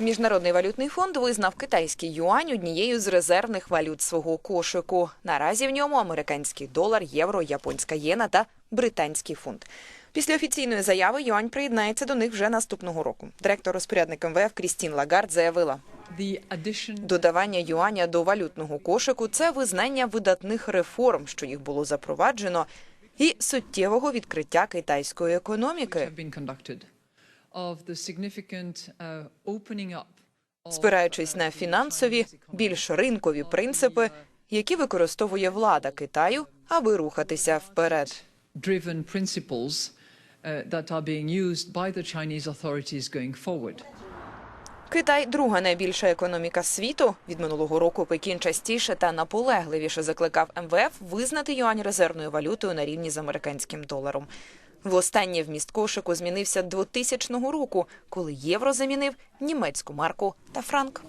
Міжнародний валютний фонд визнав китайський юань однією з резервних валют свого кошику. Наразі в ньому американський долар, євро, японська єна та британський фунт. Після офіційної заяви юань приєднається до них вже наступного року. Директор розпорядник МВФ Крістін Лагард заявила, додавання юаня до валютного кошику це визнання видатних реформ, що їх було запроваджено, і суттєвого відкриття китайської економіки. Спираючись на фінансові, більш ринкові принципи, які використовує влада Китаю, аби рухатися вперед. uh. Китай друга найбільша економіка світу. Від минулого року Пекін частіше та наполегливіше закликав МВФ визнати юань резервною валютою на рівні з американським доларом. Востаннє вміст кошику змінився 2000 року, коли євро замінив німецьку марку та франк.